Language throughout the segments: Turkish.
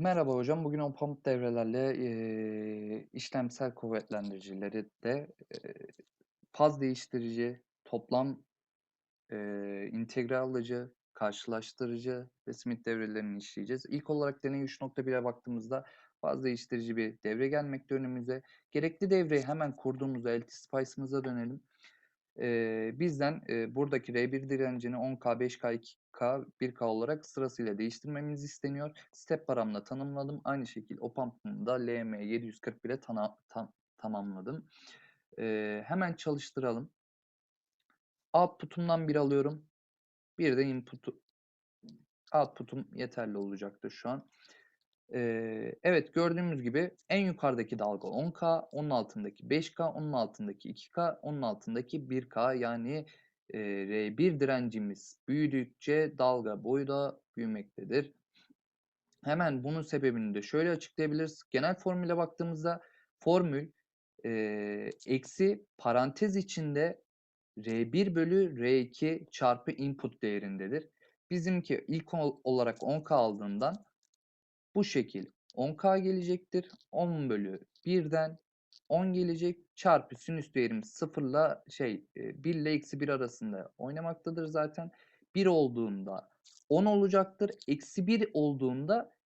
Merhaba hocam. Bugün on-pump devrelerle, eee, işlemsel kuvvetlendiricileri de, eee, faz değiştirici, toplam, eee, integral alıcı, karşılaştırıcı ve Smith devrelerini işleyeceğiz. İlk olarak deney 3.1'e baktığımızda faz değiştirici bir devre gelmekte önümüze. Gerekli devreyi hemen kurduğumuzda LT-Spice'ımıza dönelim. Eee, bizden, eee, buradaki R1 direncini 10K, 5K, 2K, 1K olarak sırasıyla değiştirmemiz isteniyor. Step paramla tanımladım. Aynı şekilde OPAMP'ımı da LM741'e tana tam tamamladım. Eee, hemen çalıştıralım. Output'umdan 1 alıyorum. Bir de input'u output'um yeterli olacaktır şu an. Eee, evet gördüğümüz gibi en yukarıdaki dalga 10K, onun altındaki 5K, onun altındaki 2K, onun altındaki 1K yani eee, R1 direncimiz büyüdükçe dalga boyu da büyümektedir. Hemen bunun sebebini de şöyle açıklayabiliriz. Genel formüle baktığımızda formül eee, eksi parantez içinde R1 bölü R2 çarpı input değerindedir. Bizimki ilk olarak 10K aldığından bu şekil 10K gelecektir. 10 bölü 1'den 10 gelecek. Çarpı sinüs değerimiz 0 ile şey 1 ile eksi 1 arasında oynamaktadır zaten. 1 olduğunda 10 olacaktır. Eksi 1 olduğunda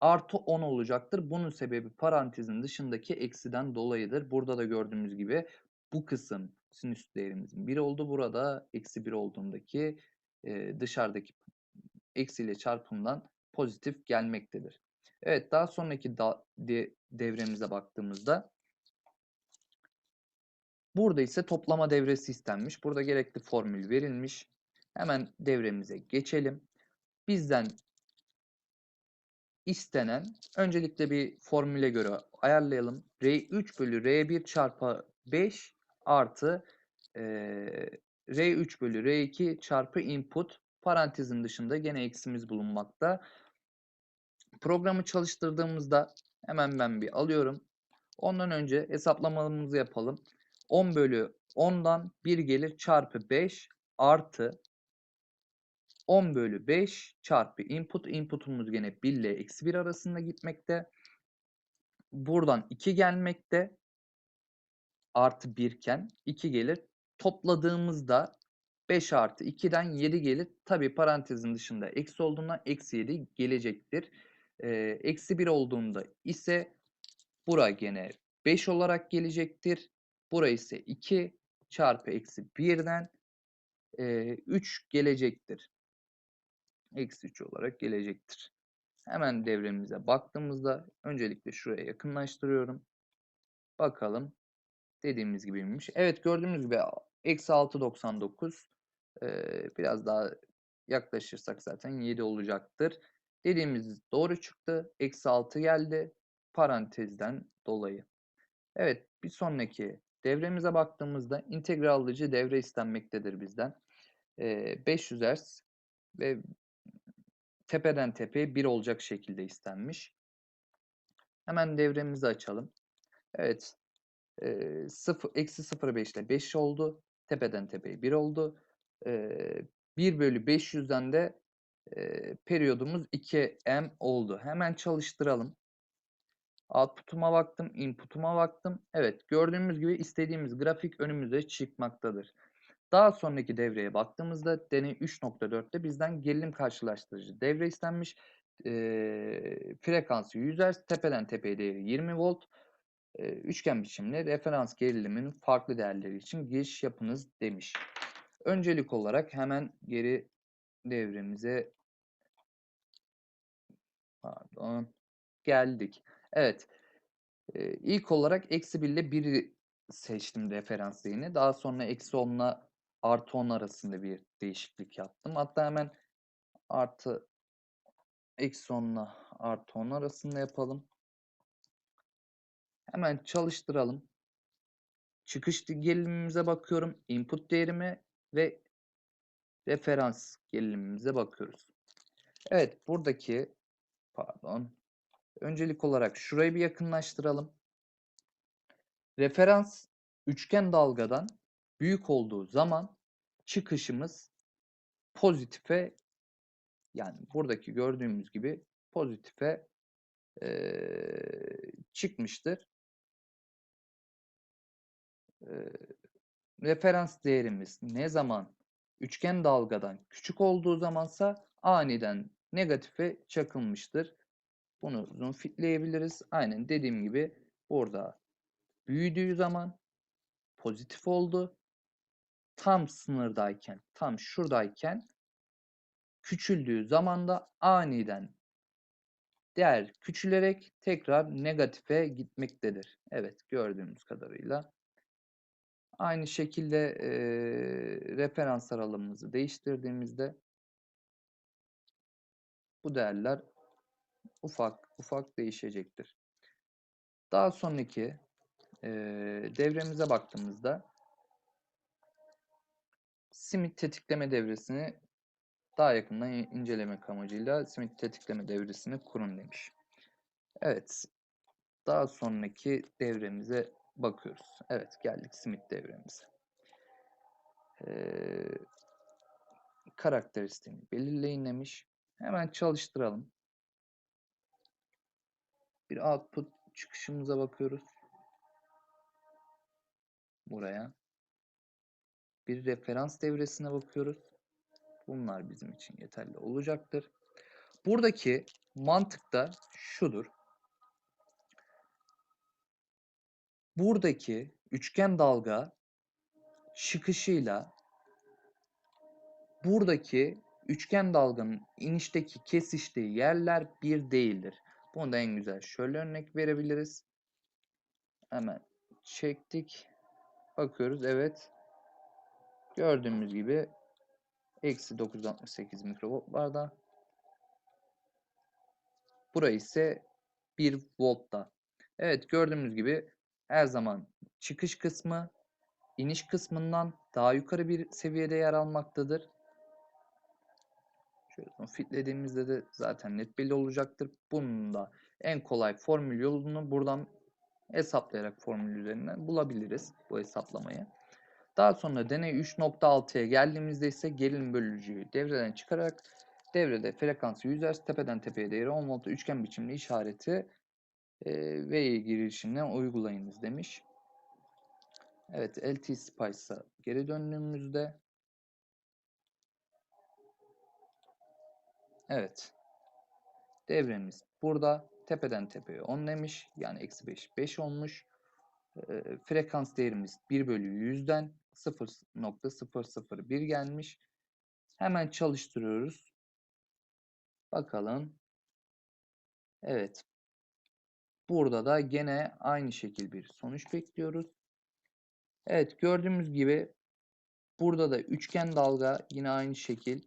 artı 10 olacaktır. Bunun sebebi parantezin dışındaki eksiden dolayıdır. Burada da gördüğümüz gibi bu kısım sinüs değerimizin 1 oldu. Burada eksi 1 olduğundaki e, dışarıdaki eksiyle çarpımdan pozitif gelmektedir. Evet daha sonraki da, de, devremize baktığımızda burada ise toplama devresi istenmiş. Burada gerekli formül verilmiş. Hemen devremize geçelim. Bizden istenen öncelikle bir formüle göre ayarlayalım. R3 bölü R1 çarpı 5 artı e, R3 bölü R2 çarpı input parantezin dışında gene eksimiz bulunmakta. Programı çalıştırdığımızda hemen ben bir alıyorum. Ondan önce hesaplamamızı yapalım. 10 bölü 10'dan 1 gelir çarpı 5 artı 10 bölü 5 çarpı input. Inputumuz gene 1 ile eksi 1 arasında gitmekte. Buradan 2 gelmekte. Artı 1 iken 2 gelir. Topladığımızda 5 artı 2'den 7 gelir. Tabi parantezin dışında eksi olduğundan eksi 7 gelecektir. Eksi 1 olduğunda ise bura gene 5 olarak gelecektir. Bura ise 2 çarpı eksi 1'den e, 3 gelecektir. Eksi 3 olarak gelecektir. Hemen devremize baktığımızda öncelikle şuraya yakınlaştırıyorum. Bakalım dediğimiz gibiymiş. Evet gördüğümüz gibi eksi 6.99 ee, biraz daha yaklaşırsak zaten 7 olacaktır. Dediğimiz doğru çıktı. Eksi 6 geldi. Parantezden dolayı. Evet bir sonraki devremize baktığımızda integral devre istenmektedir bizden. Ee, 500 Hz ve tepeden tepeye 1 olacak şekilde istenmiş. Hemen devremizi açalım. Evet. E, 0, eksi 0,5 ile 5 oldu. Tepeden tepeye 1 oldu. E, 1 bölü 500'den de e, periyodumuz 2m oldu. Hemen çalıştıralım. Output'uma baktım, input'uma baktım. Evet, gördüğümüz gibi istediğimiz grafik önümüze çıkmaktadır. Daha sonraki devreye baktığımızda deney 3.4'te bizden gerilim karşılaştırıcı devre istenmiş. E, frekansı 100 Hz, tepeden tepeye değeri 20 volt. E, üçgen biçimli referans gerilimin farklı değerleri için giriş yapınız demiş. Öncelik olarak hemen geri devremize pardon geldik. Evet. Ee, ilk olarak eksi 1 ile 1'i seçtim referans değerini. Daha sonra eksi 10 ile artı 10 arasında bir değişiklik yaptım. Hatta hemen artı eksi 10 ile artı 10 arasında yapalım. Hemen çalıştıralım. Çıkış gerilimimize bakıyorum. Input değerime ve referans gerilimimize bakıyoruz. Evet buradaki pardon öncelik olarak şurayı bir yakınlaştıralım. Referans üçgen dalgadan büyük olduğu zaman çıkışımız pozitife yani buradaki gördüğümüz gibi pozitife eee, çıkmıştır. Eee, referans değerimiz ne zaman üçgen dalgadan küçük olduğu zamansa aniden negatife çakılmıştır. Bunu zoom fitleyebiliriz. Aynen dediğim gibi burada büyüdüğü zaman pozitif oldu. Tam sınırdayken, tam şuradayken küçüldüğü zaman da aniden değer küçülerek tekrar negatife gitmektedir. Evet gördüğümüz kadarıyla. Aynı şekilde e, referans aralığımızı değiştirdiğimizde bu değerler ufak ufak değişecektir. Daha sonraki e, devremize baktığımızda simit tetikleme devresini daha yakından incelemek amacıyla simit tetikleme devresini kurun demiş. Evet. Daha sonraki devremize bakıyoruz. Evet geldik simit devremize. Ee, karakteristiğini belirleyin demiş. Hemen çalıştıralım. Bir output çıkışımıza bakıyoruz. Buraya. Bir referans devresine bakıyoruz. Bunlar bizim için yeterli olacaktır. Buradaki mantık da şudur. Buradaki üçgen dalga çıkışıyla buradaki üçgen dalganın inişteki kesiştiği yerler bir değildir. Bunu da en güzel şöyle örnek verebiliriz. Hemen çektik. Bakıyoruz evet. Gördüğümüz gibi eksi 968 mikrovoltlarda. Burası ise 1 voltta. Evet gördüğümüz gibi her zaman çıkış kısmı iniş kısmından daha yukarı bir seviyede yer almaktadır. Şöyle fitlediğimizde de zaten net belli olacaktır. Bunun da en kolay formül yolunu buradan hesaplayarak formül üzerinden bulabiliriz bu hesaplamayı. Daha sonra deney 3.6'ya geldiğimizde ise gerilim bölücüyü devreden çıkararak devrede frekansı 100 Hz tepeden tepeye değeri 10 volt üçgen biçimli işareti e, V girişine uygulayınız demiş. Evet LT Spice'a geri döndüğümüzde Evet. Devremiz burada tepeden tepeye 10 demiş. Yani eksi 5 5 olmuş. E, frekans değerimiz 1 bölü 100'den 0.001 gelmiş. Hemen çalıştırıyoruz. Bakalım. Evet. Burada da gene aynı şekil bir sonuç bekliyoruz. Evet gördüğümüz gibi burada da üçgen dalga yine aynı şekil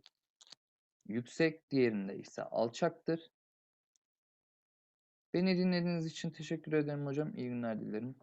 yüksek diğerinde ise alçaktır. Beni dinlediğiniz için teşekkür ederim hocam. İyi günler dilerim.